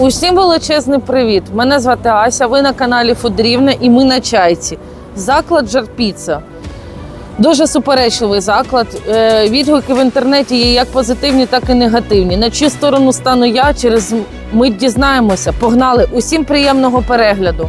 Усім величезний привіт! Мене звати Ася. Ви на каналі Фудрівне і ми на чайці. Заклад Жарпіца. Дуже суперечливий заклад. Е, Відгуки в інтернеті є як позитивні, так і негативні. На чию сторону стану я через мить дізнаємося. Погнали! Усім приємного перегляду!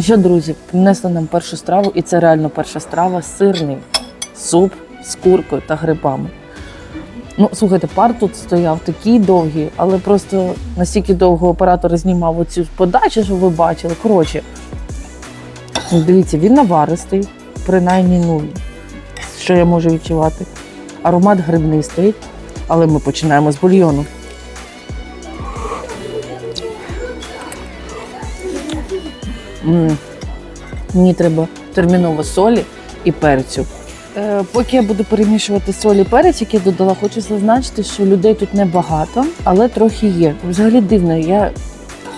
Ну що, друзі, принесли нам першу страву, і це реально перша страва сирний суп з куркою та грибами. Ну, слухайте, пар тут стояв такий довгий, але просто настільки довго оператор знімав оцю подачу, що ви бачили. Коротше, дивіться, він наваристий, принаймні, ну, що я можу відчувати. Аромат грибний стоїть, але ми починаємо з бульйону. Мені треба терміново солі і перцю. Е, поки я буду перемішувати соль і перець, які я додала, хочу зазначити, що людей тут небагато, але трохи є. Взагалі дивно, я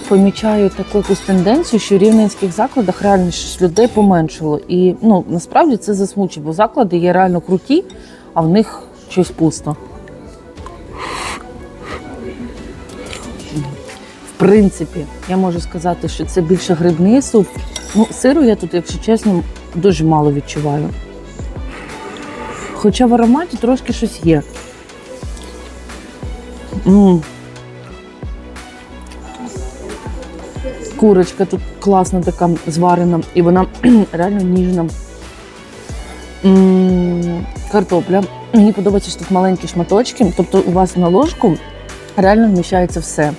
помічаю таку якусь тенденцію, що в рівненських закладах реально щось людей поменшало. І ну насправді це засмучує, бо заклади є реально круті, а в них щось пусто. Принципі, я можу сказати, що це більше грибний суп. Ну, сиру я тут, якщо чесно, дуже мало відчуваю. Хоча в ароматі трошки щось є. м Курочка тут класна така зварена, і вона реально ніжна. м Картопля. Мені подобається, що тут маленькі шматочки, тобто у вас на ложку реально вміщається все.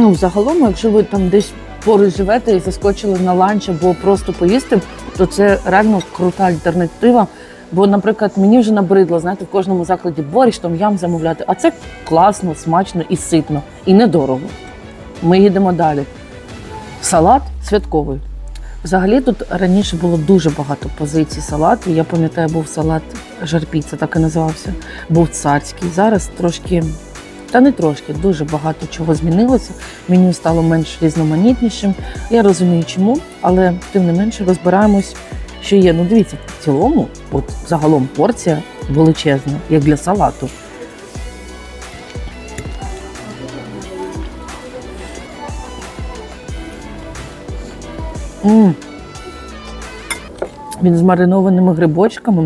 Ну, загалом, якщо ви там десь поруч живете і заскочили на ланч або просто поїсти, то це реально крута альтернатива. Бо, наприклад, мені вже набридло, знаєте, в кожному закладі борщ, там ям замовляти. А це класно, смачно і ситно, і недорого. Ми їдемо далі. Салат святковий. Взагалі тут раніше було дуже багато позицій салату. Я пам'ятаю, був салат жарпіца, так і називався. Був царський. Зараз трошки, та не трошки, дуже багато чого змінилося. Меню стало менш різноманітнішим. Я розумію, чому, але тим не менше розбираємось, що є. Ну дивіться, в цілому, от загалом порція величезна, як для салату. М. Він з маринованими грибочками.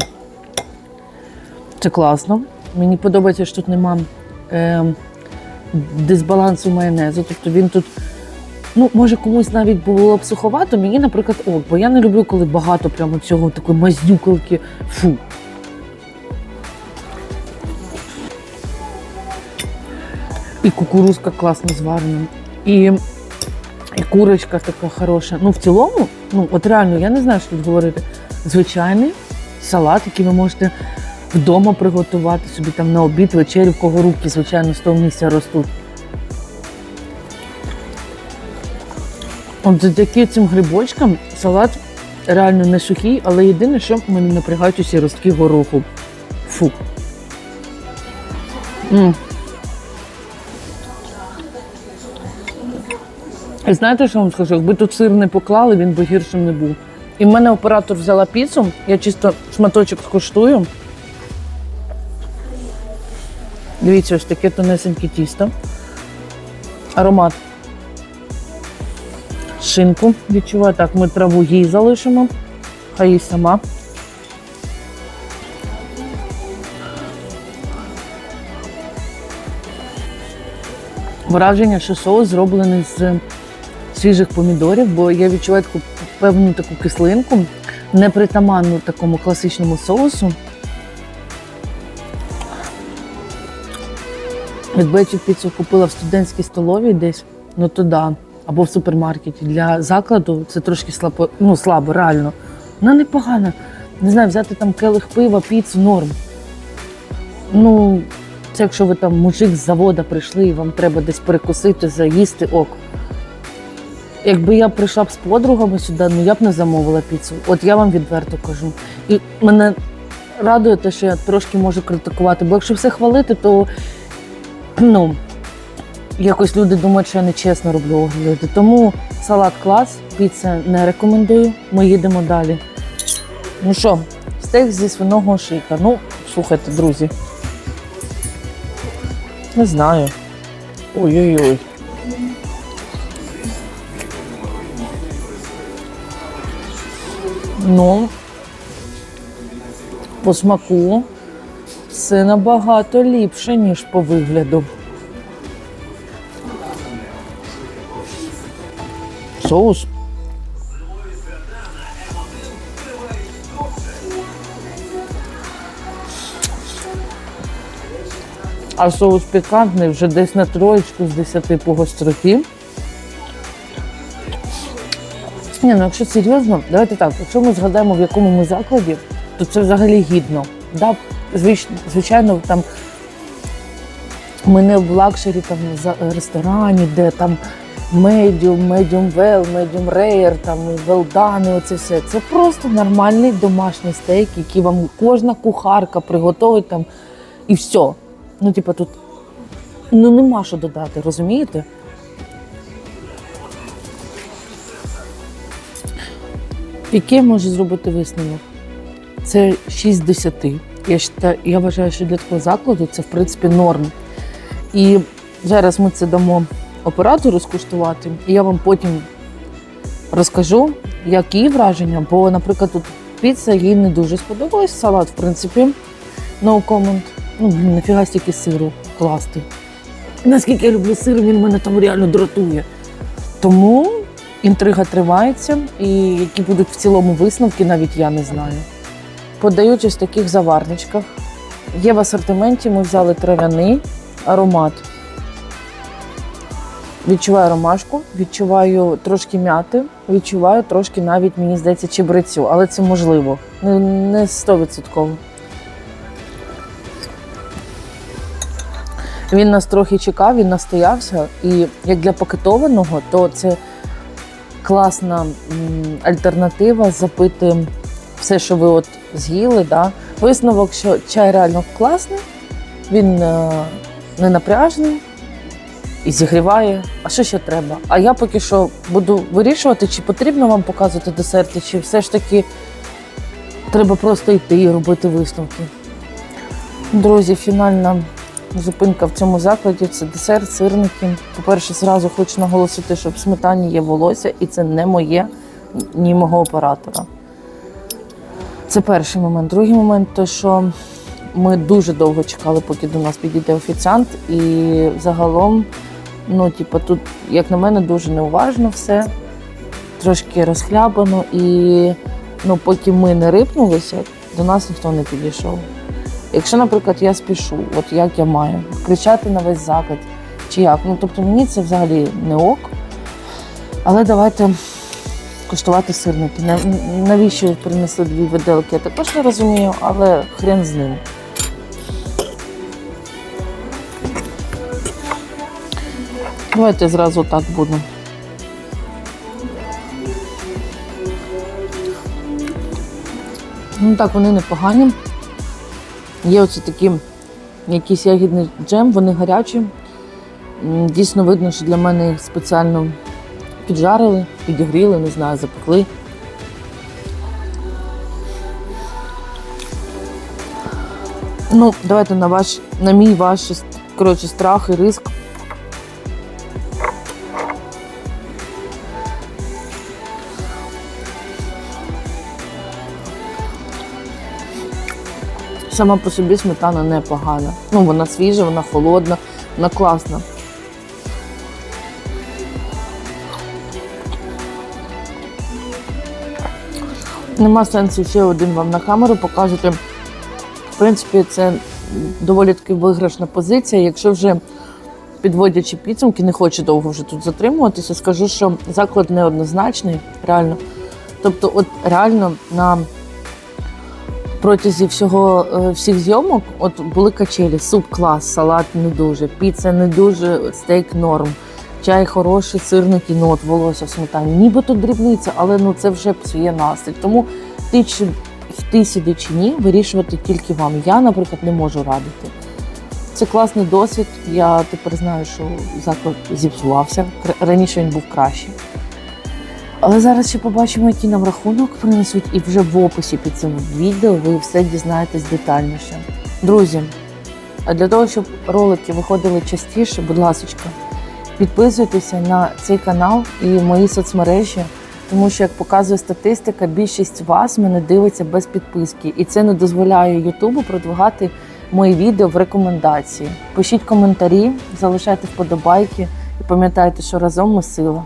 Це класно. Мені подобається, що тут нема е, дисбалансу майонезу. Тобто він тут, ну, може, комусь навіть було б суховато, мені, наприклад, ок, бо я не люблю, коли багато прямо цього такої маздюкалки. Фу. І кукурузка класно зварена. І і курочка така хороша. Ну, в цілому, ну от реально, я не знаю, що тут говорити. Звичайний салат, який ви можете вдома приготувати собі там на обід, вечерю, в кого руки, звичайно, з того місця ростуть. От завдяки цим грибочкам салат реально не сухий, але єдине, що мене напрягають усі ростки гороху. Фу. м знаєте, що вам скажу? Якби тут сир не поклали, він би гіршим не був. І в мене оператор взяла піцу, я чисто шматочок скуштую. Дивіться, ось таке тонесеньке тісто. Аромат. Шинку відчуваю. Так, ми траву їй залишимо. Хай їй сама. Враження, що соус зроблений з свіжих помідорів, бо я відчуваю таку певну таку кислинку, непритаманну такому класичному соусу. Якби я цю піцу купила в студентській столовій десь, ну то да. або в супермаркеті. Для закладу це трошки слабо, ну, слабо, реально. Вона непогана. Не знаю, взяти там келих пива, піцу, норм. Ну, це якщо ви там мужик з завода прийшли і вам треба десь перекусити, заїсти ок. Якби я прийшла б з подругами сюди, ну я б не замовила піцу. От я вам відверто кажу. І мене радує те, що я трошки можу критикувати, бо якщо все хвалити, то ну, якось люди думають, що я нечесно роблю огляди. Тому салат клас, піца не рекомендую. Ми їдемо далі. Ну що, стейк зі свиного шийка. Ну, слухайте, друзі. Не знаю. Ой-ой-ой. Ну, по смаку це набагато ліпше, ніж по вигляду. Соус. А соус пікантний вже десь на троєчку з 10 по гостроті. Ні, ну якщо серйозно, давайте так, якщо ми згадаємо, в якому ми закладі, то це взагалі гідно. Да, звичайно, там ми не в лакшері там за ресторані, де там медіум, медіум вел, медіум рейер, там велдани, оце все. Це просто нормальний домашній стейк, який вам кожна кухарка приготовить там і все. Ну, типа, тут ну нема що додати, розумієте? Який може зробити висновок? Це 6 з 10. Я, я вважаю, що для такого закладу це в принципі норм. І зараз ми це дамо оператору скуштувати, і я вам потім розкажу, які враження. Бо, наприклад, тут піца їй не дуже сподобалась. Салат, в принципі, no comment. Ну, блін, нафіга стільки сиру класти. Наскільки я люблю сир, він мене там реально дратує. Тому інтрига тривається, і які будуть в цілому висновки, навіть я не знаю. Подають ось в таких заварничках. Є в асортименті, ми взяли трав'яний аромат. Відчуваю ромашку, відчуваю трошки м'яти, відчуваю трошки навіть, мені здається, чебрецю, але це можливо, не, не 100%. Він нас трохи чекав, він настоявся. І як для пакетованого, то це класна альтернатива запити все, що ви от з'їли. Да? Висновок, що чай реально класний, він е, не напряжний і зігріває. А що ще треба? А я поки що буду вирішувати, чи потрібно вам показувати десерти, чи все ж таки треба просто йти і робити висновки. Друзі, фінальна зупинка в цьому закладі це десерт, сирники. По-перше, зразу хочу наголосити, що в сметані є волосся, і це не моє, ні мого оператора. Це перший момент. Другий момент то, що ми дуже довго чекали, поки до нас підійде офіціант, і загалом, ну, типу, тут, як на мене, дуже неуважно все, трошки розхлябано, і ну, поки ми не рипнулися, до нас ніхто не підійшов. Якщо, наприклад, я спішу, от як я маю, кричати на весь заклад, чи як, ну тобто мені це взагалі не ок. Але давайте куштувати сирники. Нав- Навіщо принесли дві виделки, я також не розумію, але хрен з ним. Давайте зразу так буду. Ну так, вони непогані. Є оці такі якийсь ягідний джем, вони гарячі. Дійсно видно, що для мене їх спеціально піджарили, підігріли, не знаю, запекли. Ну, давайте на ваш, на мій ваш коротше, страх і риск. Сама по собі сметана непогана. Ну, вона свіжа, вона холодна, вона класна. Нема сенсу ще один вам на камеру показувати. В принципі, це доволі таки виграшна позиція. Якщо вже підводячи підсумки, не хочу довго вже тут затримуватися. Скажу, що заклад неоднозначний, реально. Тобто, от реально на протязі всього е, всіх зйомок от були качелі, суп клас, салат не дуже, піца не дуже, стейк норм, чай хороший, сирний кінот, волосся в сметані. Нібито дрібниця, але ну це вже псує настрій. Тому ти чи йти сюди чи ні, вирішувати тільки вам. Я, наприклад, не можу радити. Це класний досвід. Я тепер знаю, що заклад зіпсувався. Раніше він був кращий. Але зараз ще побачимо, який нам рахунок принесуть, і вже в описі під цим відео ви все дізнаєтесь детальніше. Друзі, а для того, щоб ролики виходили частіше, будь ласка, підписуйтеся на цей канал і мої соцмережі, тому що, як показує статистика, більшість вас мене дивиться без підписки, і це не дозволяє Ютубу продвигати мої відео в рекомендації. Пишіть коментарі, залишайте вподобайки і пам'ятайте, що разом ми сила.